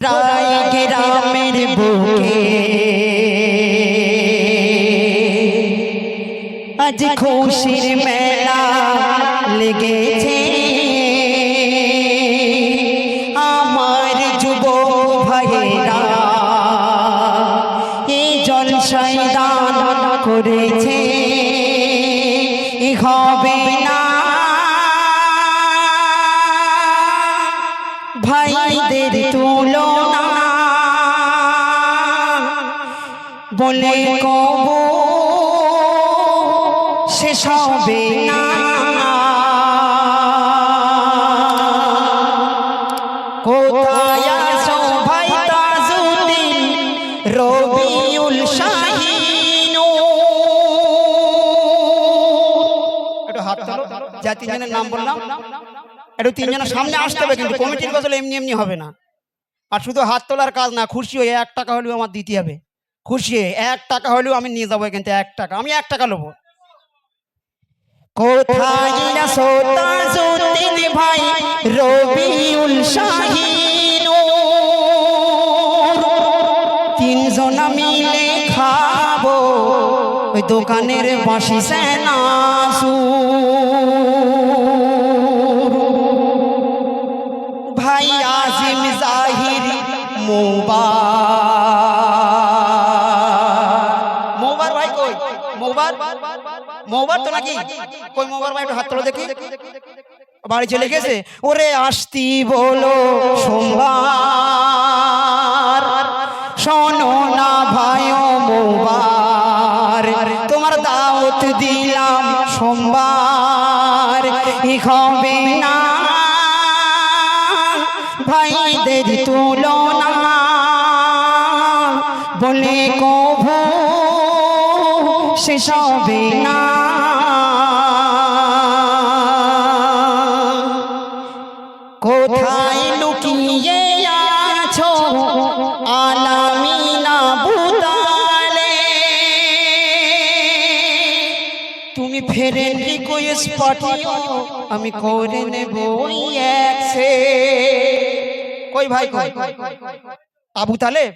প্রায় গ্রামের বুকে। আজ খুশির মেলা বলে কব শেষ হবে না। কোথায় আছো ভাই তাজুদ্দিন? রবিউল শাহিন। একটু হাত তোলো যা তিনজনের নাম বললাম একটু তিনজনের সামনে আসতে হবে কিন্তু কমিটির এমনি এমনি হবে না। আর শুধু হাত তোলার কাজ না খুশি হয়ে এক টাকা হলেও আমার দিতে হবে। খুশি এক টাকা হলেও আমি নিয়ে যাব কিন্তু এক টাকা। আমি এক টাকা নেব। কোথায় আছো তাজউদ্দিন ভাই রবিউল শাহিন? তিনজন মিলে খাব। ওই দোকানের বাসি সেনাসু ভাই মোবার ভাই কই? মোবার? মোবার তো নাকি? কই ভাই, একটু হাত তোলো দেখি। বাড়ি চলে গেছে। ওরে আসতি বলো সোমবার। শোনো না ভাই তোমার দাওত দিলাম সোমবার। শেষ হবে না। কোথায় লুকিয়ে আছো আলামিনা বুতালে? তুমি ফেরেন রিকোয়েস্ট পাঠিও আমি করে নেব একসে কই ভাই কই? আবু তালেব?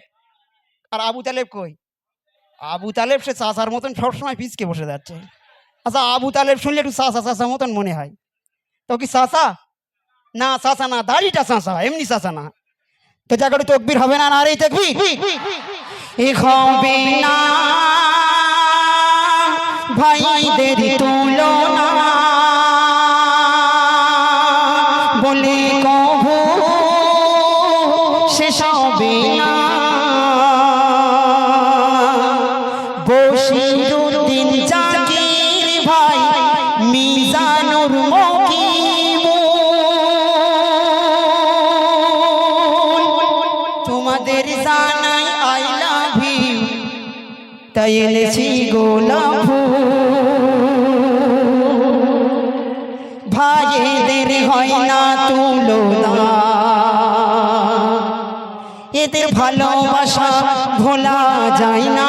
আর আবু তালেব কই? আবু তালেব সে চাচার মতন সবসময় পিছকে বসে যাচ্ছে। আচ্ছা আবু তালেব শুনলে একটু চাচা চাচা মতন মনে হয়। তো কি চাচা? না চাচা না, দাড়িটা চাচা, এমনি চাচা না। তো যা করে তকবির হবে না না রে, তকবির? ভাই হবে না ভাইদের তুলনা মিজানুর মকিমুল তোমাদের জানাই আই লাভ তাই এনেছি গোলাপ। ভাইদের হয় না তুলনা। এদের ভালোবাসা ভোলা যায় না।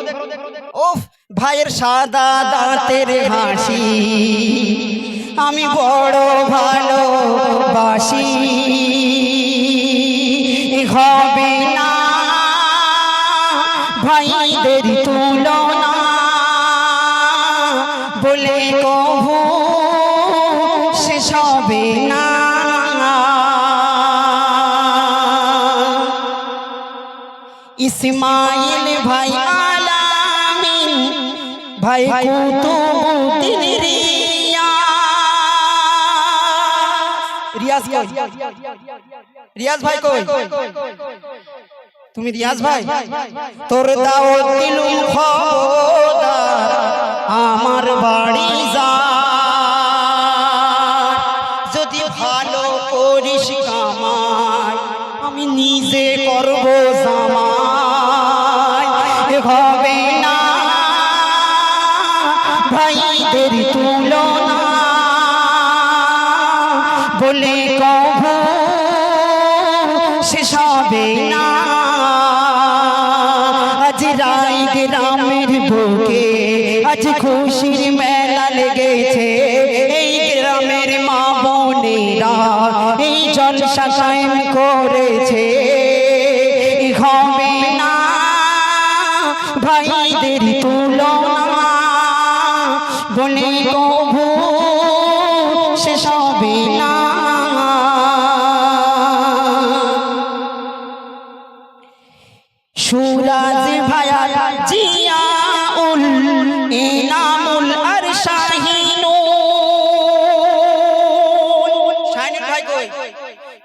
ভাইয়ের সাদা দাঁতের হাসি। আমি বড় ভালো বাসি হবে না ভাইদের তুলনা। বলে কভু শেষ হবে না। ইসমাইল ভাই আলামিন ভাই রিয়াজ রিয়াজ ভাই কই? তুমি রিয়াজ ভাই? তোর দিলুম খবরদার আমার বাড়ি যা। যদি ভালো করিস কামাই আমি নিজে করব জামাই ভাইদের তুলনা। বলে কভু বলে কভু শেষ হবে না। সুরাজ ভায়া জিয়াউল ইনামুল আর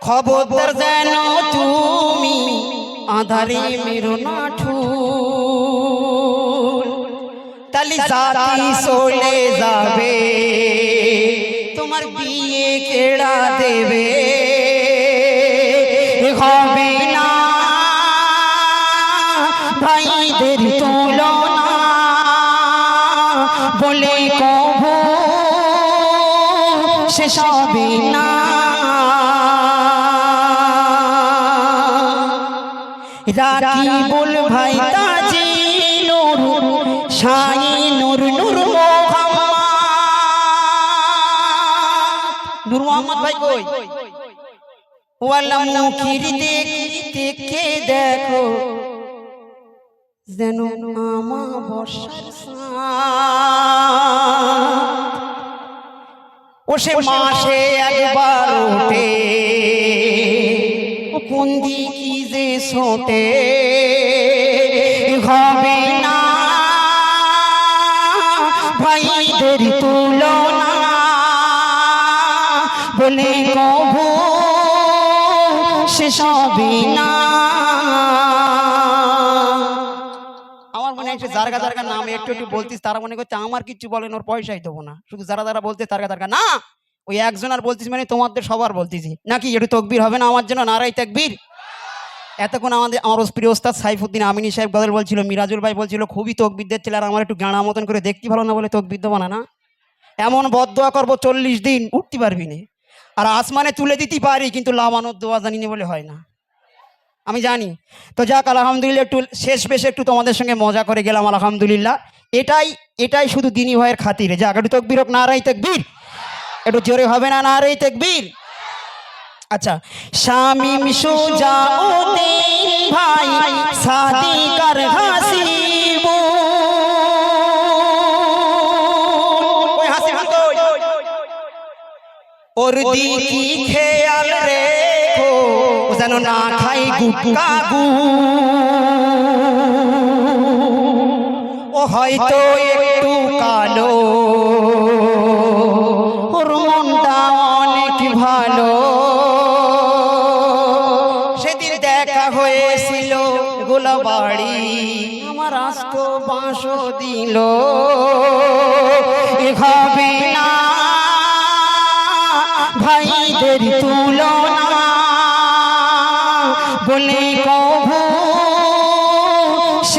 খবরদার যেন তুমি আধারে মেরো না। তালি জাতি চলে যাবে তোমার বিয়ে কেড়া দেবে। হবে না। ভাইদের তুলনা বলে কভু শেষ হবে না। রাকিবুল নূর মোহাম্মদ ভাই কই? ওয়ালা মুখির দেখতে দেখো, যেন সে মাসে একবার ওঠে, ও কুন্দি যে ছোটে হবে না। ভাইদের তুলনা বলে কভু শেষ হবে না। মনে তকবির হবে না আমার এতক্ষণ আমাদের, আমার সাইফুদ্দিন আমিনী সাহেব গদল বলছিল, মিরাজুল ভাই বলছিল, খুবই তকবির দিচ্ছিল আর আমার একটু গাঁড়া মতন করে দেখতে ভালো না বলে তকবির দেবো না না? এমন বদোয়া করব চল্লিশ দিন, উঠতে পারবি না। আর আসমানে তুলে দিতে পারি, কিন্তু লামানোর দোয়া জানি না বলে হয় না। আমি জানি। তো যাক, আলহামদুলিল্লাহ, একটু শেষ বেশে একটু তোমাদের সঙ্গে মজা করে গেলাম, আলহামদুলিল্লাহ। এটাই এটাই শুধু দিনী ভয়ের খাতিরে। যাক, একটু তকবির হোক, নারাই তকবীর। একটু জোরে হবে না না নারাই তকবীর। আচ্ছা শামিম সুজাউদ্দিন ভাই, সাদিকার হাসিব ওর দিদি খেয়াল রেখো যেন না খাই গুটকা গু। ও হয়তো একটু কালো, ওর মনটা অনেক ভালো। সেদিন দেখা হয়েছিল গোলাবাড়ি, আমার আস্ত বাঁশ দিল।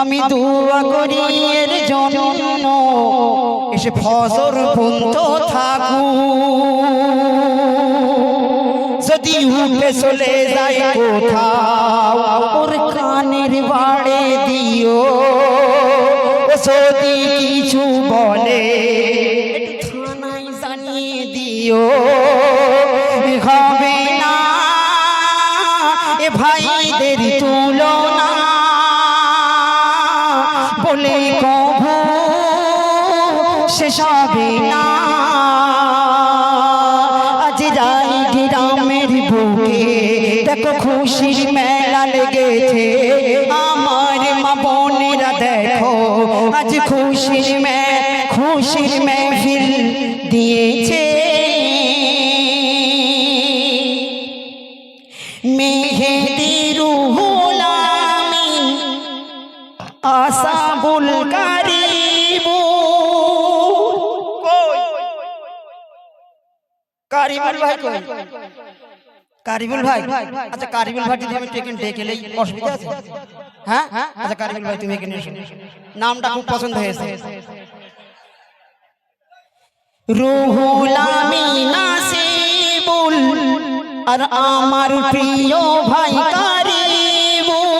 আমি দোয়া করি এর জন্য। এসে ফসর বন্ধ থাকু যদি উঠে চলে যায় কোথাও, ওর কানের বাড়ে দিও। যদি কিছু বলে থানায় জানিয়ে দিও। শেষ হবে না। আজ রাই গ্রামের বুকে, দেখো খুশির মেলা লেগেছে। আমার মা বোনেরা দেখো, আজ খুশির মে খুশির মেহফিল দিয়েছে। কারিবুল ভাই কই? কারিবুল ভাই? আচ্ছা কারিবুল ভাই যদি আমি টেকেন ডেকে লই অসুবিধা আছে? হ্যাঁ? আচ্ছা কারিবুল ভাই, তুমি এখানে এসো। নামটা খুব পছন্দ হয়েছে। রুহুল আমিন আর আমার প্রিয় ভাই কারিবুল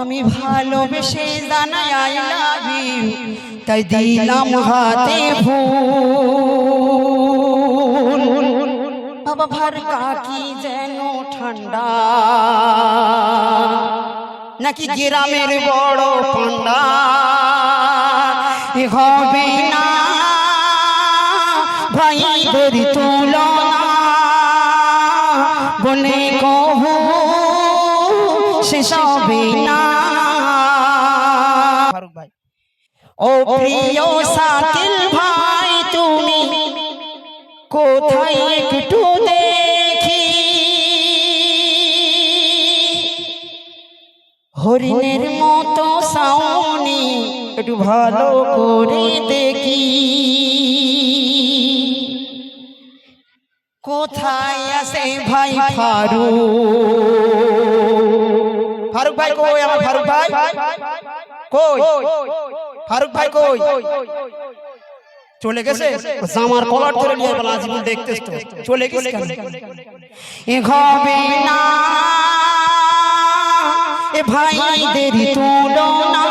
আমি ভালোবেসে জানাই, আই লাভ তাই দিলাম হাতে ফুল। বাবা ভার কাকি যেন ঠান্ডা। নাকি গ্রামের বড় পান্ডা হবে না। ভাইদের তুলনা। বলে কহু শেষ হবে না। ও প্রিয় সাকিল ভাই, তুমি কোথায় একটু দেখি? হরিণের মতো সাউনি একটু ভালো করে দেখি। কোথায় আছে ভাই ফারুক? ফারুক ভাই কই? আমার ফারুক ভাই? কই? ফারুক ভাই কই? চলে গেছে? জামার কলার ধরে নিয়ে বলা আজিবুল দেখতেছ তো চলে গেছে? এ হবে না এ ভাইদের তুলনা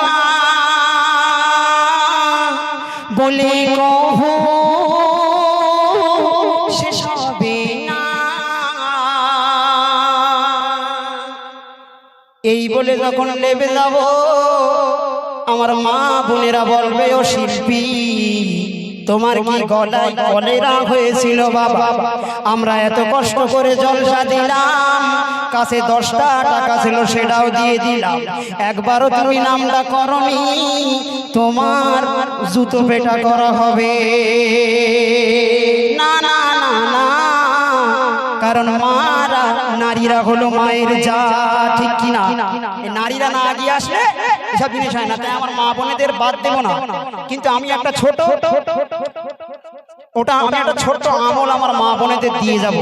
বলে কহু শেষ হবে না। এই বলে যখন নেবে যাব আমার মা বোনেরা বলবে ও শিল্পী তোমার কি গলায় কলেরা হয়েছিল বাবা? আমরা এত কষ্ট করে জলসা দিলাম কাছে দশটা টাকা ছিল সেটাও দিয়ে দিলাম। একবারও তুমি নামটা করনি তোমার জুতো পেটা করা হবে। না না না না। কারণ মারা নারীরা হলো মায়ের যা ঠিক কিনা? নারীরা না আগিয়ে আসলে এসব জিনিস হয় না। তাই আমার মা বোনেদের বাদ দেবো না। কিন্তু আমি একটা ছোট ওটা আমি একটা ছোট্ট আমল আমার মা বোনেদের দিয়ে যাব।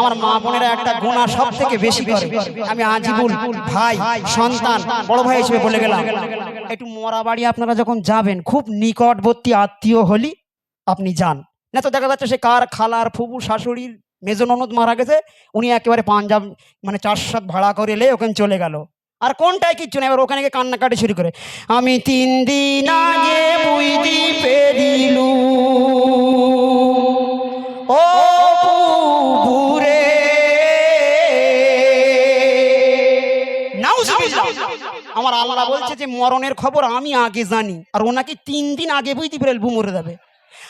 আমার মা বোনেরা একটা গুণা সব থেকে বেশি করে। আমি আজিবুল ভাই, সন্তান, বড় ভাই হিসেবে বলে গেলাম। একটু মরা বাড়ি আপনারা যখন যাবেন, খুব নিকটবর্তী আত্মীয় হলি আপনি যান। না তো দেখা যাচ্ছে সে কার খালার ফুবু শাশুড়ির মেজো ননদ মারা গেছে, উনি একেবারে পাঞ্জাব মানে চার সাত ভাড়া করে এলে ওখানে চলে গেল। আর কোনটাই কিচ্ছু নেই। এবার ওখানে গিয়ে কান্নাকাটি শুরু করে, আমি তিন দিন আগে বুঝদি পেরিলু। ও পুরে। আমার আল্লাহ বলছে যে, মরণের খবর আমি আগে জানি, আর ওনাকে তিন দিন আগে বুঝতে পেরেল মরে যাবে।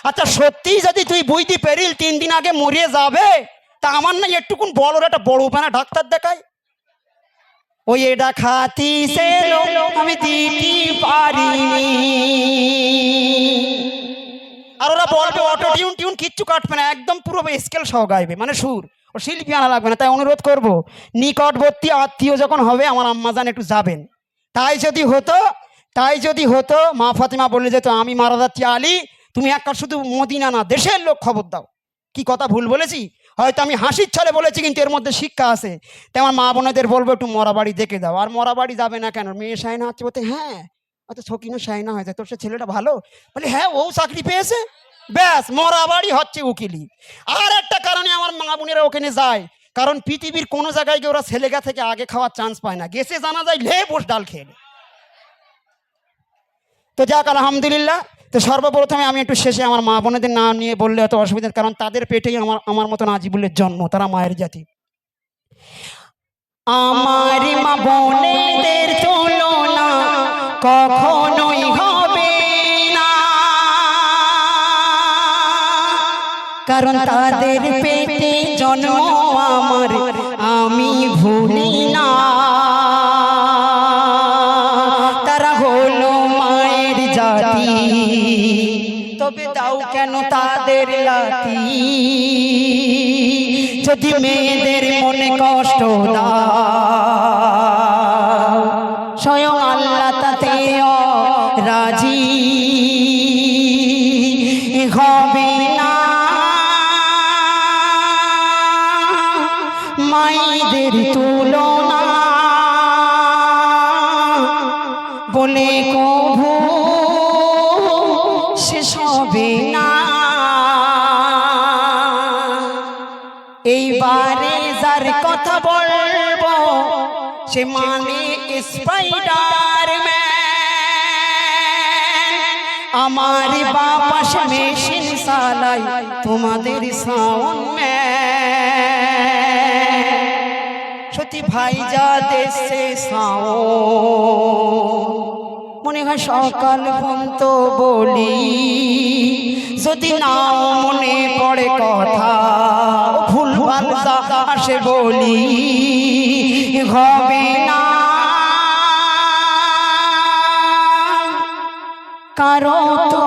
আচ্ছা সত্যিই যদি তুই বুঝতে পেরিল, তিন দিন আগে মরিয়ে যাবে, তা আমার না একটুকুন বড় একটা বড় পানা ডাক্তার দেখায়? ওই এটা খাতি সে আমি দিতে পারিনি। আর ওরা বলবে অটো টিউন টিউন কিচ্ছু কাটবে না একদম পুরো স্কেল সহ গাইবে। মানে সুর ও শিল্পী আনা লাগবে না। তাই অনুরোধ করব নিকটবর্তী আত্মীয় যখন হবে আমার আম্মাজান একটু যাবেন। তাই যদি হতো তাই যদি হতো মা ফাতিমা বলে যেত আমি মারা যাচ্ছি আলী তুমি একটা শুধু মদিনা না দেশের লোক খবর দাও। কি কথা ভুল বলেছি? হয়তো আমি হাসির ছলে বলেছি, কিন্তু এর মধ্যে শিক্ষা আছে। তাই আমার মা বোনেদের বলব, একটু মরা বাড়ি দেখে দাও। আর মরা বাড়ি যাবে না কেন? মেয়ে সাইনা হচ্ছে বলতে হ্যাঁ অত ছকিনো সাইনা হয়েছে। তোর সে ছেলেটা ভালো? বলে হ্যাঁ ও চাকরি পেয়েছে। ব্যাস, মরা বাড়ি হচ্ছে উকিলি। আর একটা কারণে আমার মা বোনেরা ওখানে যায়, কারণ পৃথিবীর কোনো জায়গায় গিয়ে ওরা ছেলেগা থেকে আগে খাওয়ার চান্স পায় না। গেছে জানা যায় লে বস ডাল নে। তো যাক, আলহামদুলিল্লাহ তো সর্বপ্রথমে আমি একটু শেষে আমার মা বোনেদের নাম নিয়ে বললে অত অসুবিধা কারণ তাদের পেটেই আমার আমার মতন আজিবুলের জন্ম, তারা মায়ের জাতি। আমার মা বোনেদের তুলনা কখনোই হবে না। কারণ তাদের পেটে জন্ম আমার, আমি ভুলি তবে দাও কেন তাদের লাতি যদি মেয়েদের মনে কষ্ট দাও স্বয়ং আল্লাহ তাতে রাজি। হবে না। মাইদের তুলনা। বলে কভু শেষ হবে না। এইবারে যার কথা বলব, সে মানে স্পাইডার আমার বাপাস মেশিন সালাই তোমাদের সাউন সত্যি ভাই যা দেশে সাও মনে হয় সকাল ঘুম তো বলি। যদি নাও মনে পড়ে কথা, ভুল ভালো আসে বলি। হবে না। কারও তো